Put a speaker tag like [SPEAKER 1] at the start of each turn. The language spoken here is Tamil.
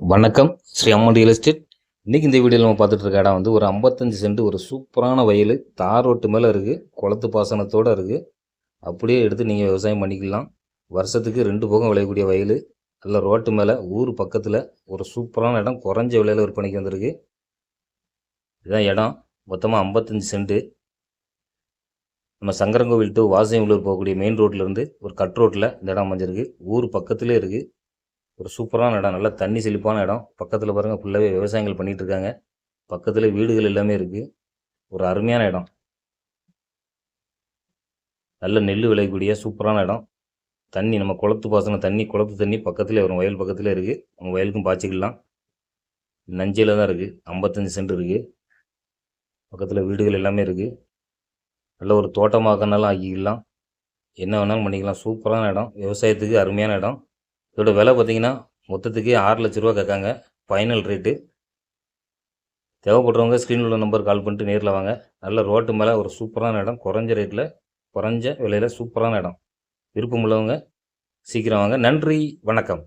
[SPEAKER 1] வணக்கம். ஸ்ரீ அம்மன் ரியல் எஸ்டேட் இன்றைக்கி இந்த வீடியோவில் நம்ம பார்த்துட்டு இருக்க இடம் வந்து ஒரு ஐம்பத்தஞ்சு சென்ட் ஒரு சூப்பரான வயல். தார் ரோட்டு மேலே இருக்குது குளத்து பாசனத்தோடு இருக்குது அப்படியே எடுத்து நீங்கள் விவசாயம் பண்ணிக்கலாம். வருஷத்துக்கு ரெண்டு போகம் விளையக்கூடிய வயல். நல்ல ரோட்டு மேலே ஊர் பக்கத்தில் ஒரு சூப்பரான இடம். குறைஞ்ச விலையில் விற்பனைக்கு வந்திருக்கு. இதுதான் இடம். மொத்தமாக ஐம்பத்தஞ்சு சென்ட்டு நம்ம சங்கரங்கோவில் டு வாசியம்பலூர் போகக்கூடிய மெயின் ரோட்லேருந்து ஒரு கட் ரோட்டில் இந்த இடம் அமைஞ்சிருக்கு. ஊர் பக்கத்துலேயே இருக்குது ஒரு சூப்பரான இடம் நல்லா தண்ணி செழிப்பான இடம். பக்கத்தில் பாருங்கள் ஃபுல்லாகவே விவசாயங்கள் பண்ணிகிட்டு இருக்காங்க. பக்கத்தில் வீடுகள் எல்லாமே இருக்குது ஒரு அருமையான இடம். நல்ல நெல் விளையக்கூடிய சூப்பரான இடம். தண்ணி நம்ம குளத்து பாசனம் தண்ணி குளத்து தண்ணி பக்கத்தில் வரும். வயல் பக்கத்தில் இருக்குது உங்கள் வயலுக்கும் பாய்ச்சிக்கலாம். நஞ்சையில் தான் இருக்குது ஐம்பத்தஞ்சு சென்ட் இருக்குது பக்கத்தில் வீடுகள் எல்லாமே இருக்குது நல்ல ஒரு தோட்டமாக்கனாலும் ஆக்கிக்கலாம். என்ன வேணாலும் பண்ணிக்கலாம். சூப்பரான இடம். விவசாயத்துக்கு அருமையான இடம். இதோட விலை பார்த்தீங்கன்னா மொத்தத்துக்கு ஆறு லட்ச ரூபா கேட்காங்க. ஃபைனல் ரேட்டு தேவைப்படுறவங்க ஸ்க்ரீனில் உள்ள நம்பர் கால் பண்ணிட்டு நேரில் வாங்க. நல்ல ரோட்டு மேலே ஒரு சூப்பரான இடம். குறைஞ்ச ரேட்டில் குறைஞ்ச விலையில் சூப்பரான இடம். விருப்பம் உள்ளவங்க சீக்கிரம் வாங்க. நன்றி வணக்கம்.